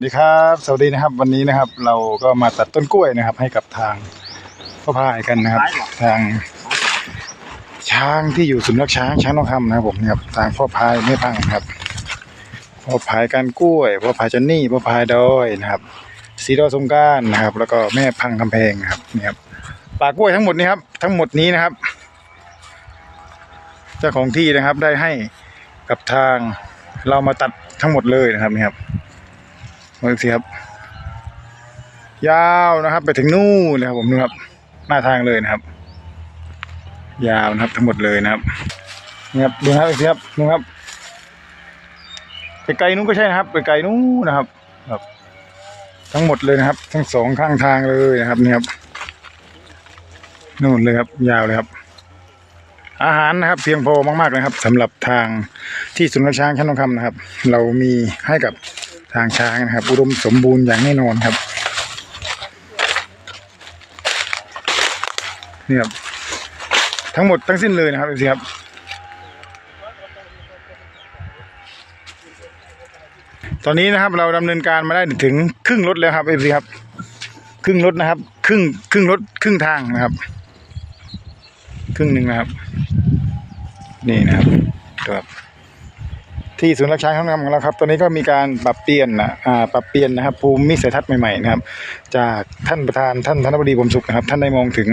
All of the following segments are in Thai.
สวัสดีครับ สวัสดีนะครับ วันนี้นะครับ เราก็มาตัดต้นกล้วยนะครับ ให้กับทางพ่อพายกันนะครับ ทาง ช้างที่อยู่ศูนย์รักช้างช้างทองคำนะครับผมเนี่ยครับทางพ่อพายไม่พังครับพ่อพายกันกล้วยพ่อพายจันนี่พ่อพายดอยนะครับสีดอสงกรารนะครับ แล้วก็แม่พังคำแพงนะครับนี่ครับป่ากล้วยทั้งหมดนี้ครับ ทั้งหมดนี้นะครับ เจ้าของที่นะครับได้ให้กับทางเรามาตัดทั้งหมดเลยนะครับนี่ครับมา ดูสิครับ ยาวนะครับ ไปถึงนู่นนะครับ ผมนู่ครับ หน้าทางเลยนะครับ ยาวนะครับทั้งหมดเลยนะครับนี่ครับดูนะครับดูสิครับดูครับไกลๆนู้นก็ใช่นะครับไกลๆนู้นนะครับครับ ทั้งหมดเลยนะครับ ทั้งสองข้างทางเลยนะครับนี่ครับนู่นเลยครับ ยาวเลยครับ อาหารนะครับ เพียงพอมากๆเลยครับสำหรับทางที่สุนัขช้างชั้นทองคำนะครับ เรามีให้กับ ทางช้างนะครับ อุดมสมบูรณ์อย่างแน่นอนครับนี่ครับทั้งหมดทั้งสิ้นเลยนะครับดูสิครับตอนนี้นะครับเราดำเนินการมาได้ถึงครึ่งรถแล้วครับเอฟซีครับ ครึ่งรถนะครับ ครึ่งครึ่งรถครึ่งทางนะครับ ครึ่งหนึ่งนะครับ นี่นะครับครับ ที่ศูนย์รักช้างข้างนำของเราครับตอนนี้ก็มีการปรับเปลี่ยนนะปรับเปลี่ยนนะครับภูมิสัยทัศน์ใหม่ๆนะครับ จากท่านประธานท่านธนบดีผมสุขนะครับ ท่านได้มองถึง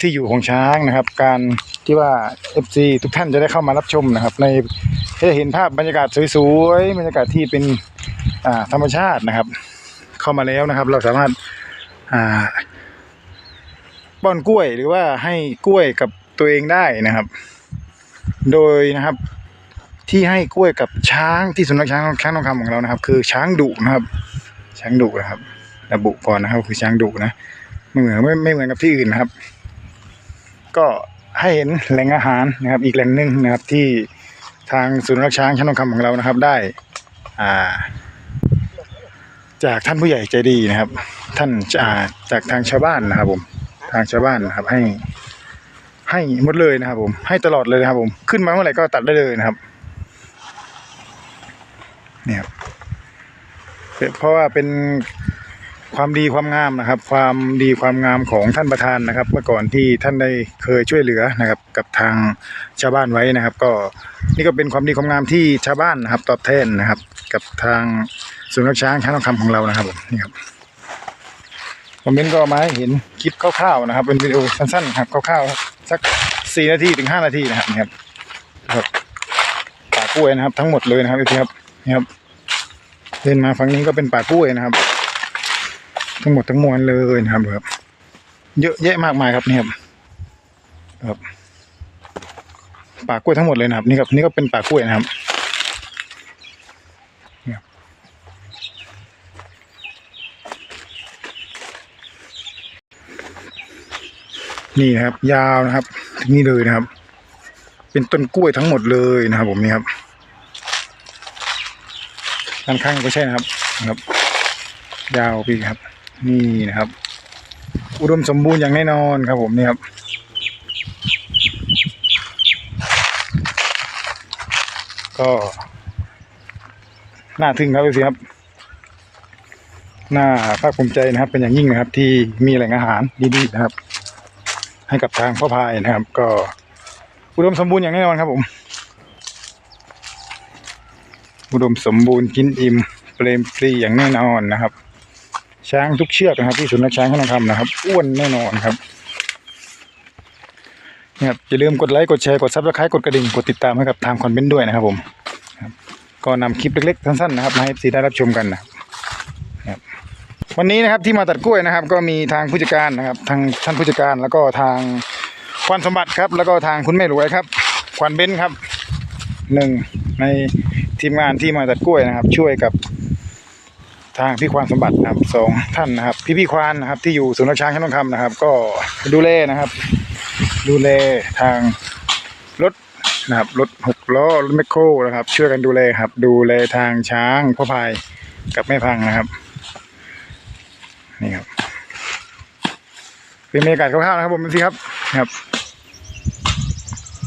ที่อยู่ของช้างนะครับ การที่ว่า FC ทุกท่านจะได้เข้ามารับชมนะครับ ในจะเห็นภาพบรรยากาศสวยๆบรรยากาศที่เป็นธรรมชาตินะครับ เข้ามาแล้วนะครับ เราสามารถาป้อนกล้วยหรือว่าให้กล้วยกับตัวเองได้นะครับ โดยนะครับ ที่ให้กล้วยกับช้างที่สุนัขช้างช้างทองคำของเรานะครับ คือช้างดุนะครับ ช้างดุนะครับระบุก่อนนะครับ คือช้างดุนะไม่เหมือนไม่ไม่เหมือนกับที่อื่นนะครับ ก็ให้เห็นแหล่งอาหารนะครับ อีกแหล่งหนึ่งนะครับ ที่ทางศูนย์รักช้างช้างทองคำของเรานะครับ ได้อ่าจากท่านผู้ใหญ่ใจดีนะครับ ท่านอ่าจากทางชาวบ้านนะครับ ผม ทางชาวบ้านนะครับให้ให้หมดเลยนะครับ ผมให้ตลอดเลยนะครับ ผมขึ้นมาเมื่อไหร่ก็ตัดได้เลยนะครับ เนี่ยครับเพราะว่าเป็นความดีความงามนะครับ ความดีความงามของท่านประธานนะครับ เมื่อก่อนที่ท่านได้เคยช่วยเหลือนะครับ กับทางชาวบ้านไว้นะครับ ก็นี่ก็เป็นความดีความงามที่ชาวบ้านนะครับ ตอบแทนนะครับ กับทางศูนย์รักช้างช้างทองคำของเรานะครับผมนี่ครับคอมเมนต์ก็มาให้เห็นคลิปคร่าวๆนะครับ เป็นวิดีโอสั้นๆครับคร่าวๆสักสี่นาทีถึงห้านาทีนะครับนี่ครับครับป่ากล้วยนะครับ ทั้งหมดเลยนะครับพี่ครับ นี่ครับเดินมาฝั่งนี้ก็เป็นป่ากล้วยนะครับ ทั้งหมดทั้งมวลเลยนะครับดูครับเยอะแยะมากมายครับนี่ครับครับป่ากล้วยทั้งหมดเลยนะครับ นี่ครับนี่ก็เป็นป่ากล้วยนะครับนี่ครับนี่นะครับ ยาวนะครับ ถึงนี่เลยนะครับ เป็นต้นกล้วยทั้งหมดเลยนะครับ ผมนี่ครับ ด้านข้างก็ใช่นะครับนะครับ ยาวพี่ครับ นี่นะครับ อุดมสมบูรณ์อย่างแน่นอนครับ ผมนี่ครับก็น่าทึ่งครับพี่ครับน่าภาคภูมิใจนะครับ เป็นอย่างยิ่งนะครับ ที่มีแหล่งอาหารดีๆนะครับ ให้กับทางพ่อพายนะครับ ก็อุดมสมบูรณ์อย่างแน่นอนครับผม อุดมสมบูรณ์กินอิ่มเปรมปรีอย่างแน่นอนนะครับ ช้างทุกเชือกนะครับ ที่ศูนย์รักช้างเขาทองคำนะครับ อ้วนแน่นอนครับนี่ยครับอย่าลืมกดไลค์กดแชร์กดซับสไครต์กดกระดิ่งกดติดตามให้กับทางคอนเบนต์ด้วยนะครับผมก็นำคลิปเล็กๆสั้นๆนะครับมาให้ซีได้รับชมกันนะครับวันนี้นะครับที่มาตัดกล้วยนะครับ ก็มีทางผู้จัดการนะครับ ทางท่านผู้จัดการแล้วก็ทางควันสมบัติครับ แล้วก็ทางคุณแม่รวยครับควันเบนซ์ครับหนึ่งใน ทีมงานที่มาตัดกล้วยนะครับ ช่วยกับทางพี่ควานสมบัตินะครับสองท่านนะครับ พี่พี่ควานนะครับ ที่อยู่ศูนย์รักช้างชั้นทองคำนะครับ ก็ดูแลนะครับ ดูแลทางรถนะครับรถหกล้อรถแมคโครนะครับ ช่วยกันดูแลครับ ดูแลทางช้างพ่อพายกับแม่พังนะครับ นี่ครับเป็นบรรยากาศคร่าวๆนะครับผมดูสิครับครับ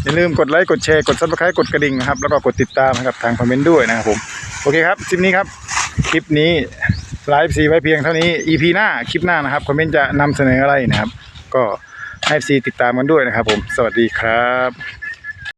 อย่าลืมกดไลค์กดแชร์กดซับสไครต์กดกระดิ่งนะครับ แล้วก็กดติดตามนะครับทางคอมเมนต์ด้วยนะครับผมโอเคครับคลิปนี้ครับคลิปนี้ไลฟ์ซีไว้เพียงเท่านี้ EP หน้าคลิปหน้านะครับคอมเมนต์จะนำเสนออะไรนะครับ ก็ให้ซีติดตามกันด้วยนะครับผมสวัสดีครับ